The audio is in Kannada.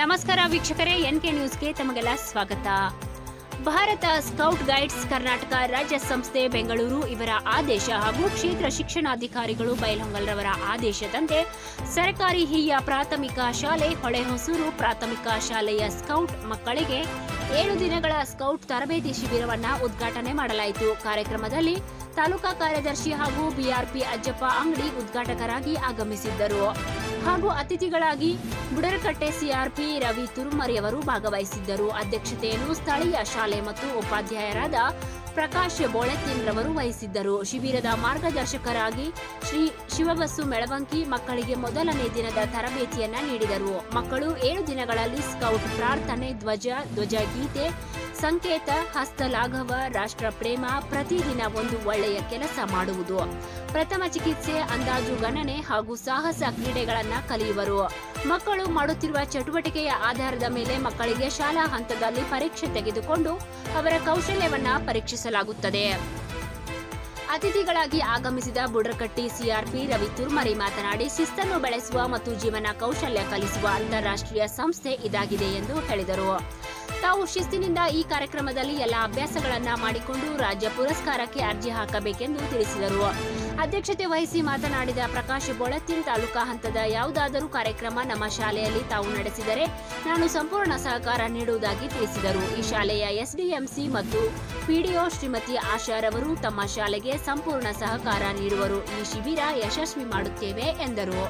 ನಮಸ್ಕಾರ ವೀಕ್ಷಕರೇ ಎನ್ ಕೆ ನ್ಯೂಸ್ಗೆ ತಮಗೆಲ್ಲ ಸ್ವಾಗತ. ಭಾರತ ಸ್ಕೌಟ್ ಗೈಡ್ಸ್ ಕರ್ನಾಟಕ ರಾಜ್ಯ ಸಂಸ್ಥೆ ಬೆಂಗಳೂರು ಇವರ ಆದೇಶ ಹಾಗೂ ಕ್ಷೇತ್ರ ಶಿಕ್ಷಣಾಧಿಕಾರಿಗಳು ಬೈಲಹೊಂಗಲ್ರವರ ಆದೇಶದಂತೆ ಸರ್ಕಾರಿ ಹಿರಿಯ ಪ್ರಾಥಮಿಕ ಶಾಲೆ, ಹೊಳೆಹೊಸೂರು ಪ್ರಾಥಮಿಕ ಶಾಲೆಯ ಸ್ಕೌಟ್ ಮಕ್ಕಳಿಗೆ ಏಳು ದಿನಗಳ ಸ್ಕೌಟ್ ತರಬೇತಿ ಶಿಬಿರವನ್ನು ಉದ್ಘಾಟನೆ ಮಾಡಲಾಯಿತು. ಕಾರ್ಯಕ್ರಮದಲ್ಲಿ ತಾಲೂಕಾ ಕಾರ್ಯದರ್ಶಿ ಹಾಗೂ ಬಿಆರ್ಪಿ ಅಜ್ಜಪ್ಪ ಅಂಗಡಿ ಉದ್ಘಾಟಕರಾಗಿ ಆಗಮಿಸಿದ್ದರು. ಹಾಗೂ ಅತಿಥಿಗಳಾಗಿ ಬುಡರಕಟ್ಟೆ ಸಿಆರ್ಪಿ ರವಿ ತುರುಮರಿಯವರು ಭಾಗವಹಿಸಿದ್ದರು. ಅಧ್ಯಕ್ಷತೆಯನ್ನು ಸ್ಥಳೀಯ ಶಾಲೆ ಮತ್ತು ಉಪಾಧ್ಯಾಯರಾದ ಪ್ರಕಾಶ್ ಬೋಳೆತ್ತಿನ್ರವರು ವಹಿಸಿದ್ದರು. ಶಿಬಿರದ ಮಾರ್ಗದರ್ಶಕರಾಗಿ ಶ್ರೀ ಶಿವಬಸ್ಸು ಮೆಳವಂಕಿ ಮಕ್ಕಳಿಗೆ ಮೊದಲನೇ ದಿನದ ತರಬೇತಿಯನ್ನ ನೀಡಿದರು. ಮಕ್ಕಳು ಏಳು ದಿನಗಳಲ್ಲಿ ಸ್ಕೌಟ್, ಪ್ರಾರ್ಥನೆ, ಧ್ವಜ ಧ್ವಜಗೀತೆ ಸಂಕೇತ, ಹಸ್ತಲಾಘವ ರಾಷ್ಟ್ರ ಪ್ರೇಮ ಪ್ರತಿದಿನ ಒಂದು ಒಳ್ಳೆಯ ಕೆಲಸ ಮಾಡುವುದು. ಪ್ರಥಮ ಚಿಕಿತ್ಸೆ, ಅಂದಾಜು ಗಣನೆ ಹಾಗೂ ಸಾಹಸ ಕ್ರೀಡೆಗಳನ್ನ ಕಲಿಯುವರು. ಮಕ್ಕಳು ಮಾಡುತ್ತಿರುವ ಚಟುವಟಿಕೆಯ ಆಧಾರದ ಮೇಲೆ ಮಕ್ಕಳಿಗೆ ಶಾಲಾ ಹಂತದಲ್ಲಿ ಪರೀಕ್ಷೆ ತೆಗೆದುಕೊಂಡು ಅವರ ಕೌಶಲ್ಯವನ್ನ ಪರೀಕ್ಷಿಸಲಾಗುತ್ತದೆ. ಅತಿಥಿಗಳಾಗಿ ಆಗಮಿಸಿದ ಬುಡ್ರಕಟ್ಟಿ ಸಿಆರ್ಪಿ ರವಿ ತುರ್ಮರಿ ಮಾತನಾಡಿ, ಶಿಸ್ತನ್ನು ಬೆಳೆಸುವ ಮತ್ತು ಜೀವನ ಕೌಶಲ್ಯ ಕಲಿಸುವ ಅಂತಾರಾಷ್ಟ್ರೀಯ ಸಂಸ್ಥೆ ಇದಾಗಿದೆ ಎಂದು ಹೇಳಿದರು. ತಾವು ಶಿಸ್ತಿನಿಂದ ಈ ಕಾರ್ಯಕ್ರಮದಲ್ಲಿ ಎಲ್ಲ ಅಭ್ಯಾಸಗಳನ್ನ ಮಾಡಿಕೊಂಡು ರಾಜ್ಯ ಪುರಸ್ಕಾರಕ್ಕೆ ಅರ್ಜಿ ಹಾಕಬೇಕೆಂದು ತಿಳಿಸಿದರು. ಅಧ್ಯಕ್ಷತೆ ವಹಿಸಿ ಮಾತನಾಡಿದ ಪ್ರಕಾಶ್ ಬೊಳತ್ತಿನ್ ತಾಲೂಕಾ ಹಂತದ ಯಾವುದಾದರೂ ಕಾರ್ಯಕ್ರಮ ನಮ್ಮ ಶಾಲೆಯಲ್ಲಿ ತಾವು ನಡೆಸಿದರೆ ನಾನು ಸಂಪೂರ್ಣ ಸಹಕಾರ ನೀಡುವುದಾಗಿ ತಿಳಿಸಿದರು. ಈ ಶಾಲೆಯ ಎಸ್ಡಿಎಂಸಿ ಮತ್ತು ಪಿಡಿಒ ಶ್ರೀಮತಿ ಆಶಾರವರು ತಮ್ಮ ಶಾಲೆಗೆ ಸಂಪೂರ್ಣ ಸಹಕಾರ ನೀಡುವರು. ಈ ಶಿಬಿರ ಯಶಸ್ವಿ ಮಾಡುತ್ತೇವೆ ಎಂದರು.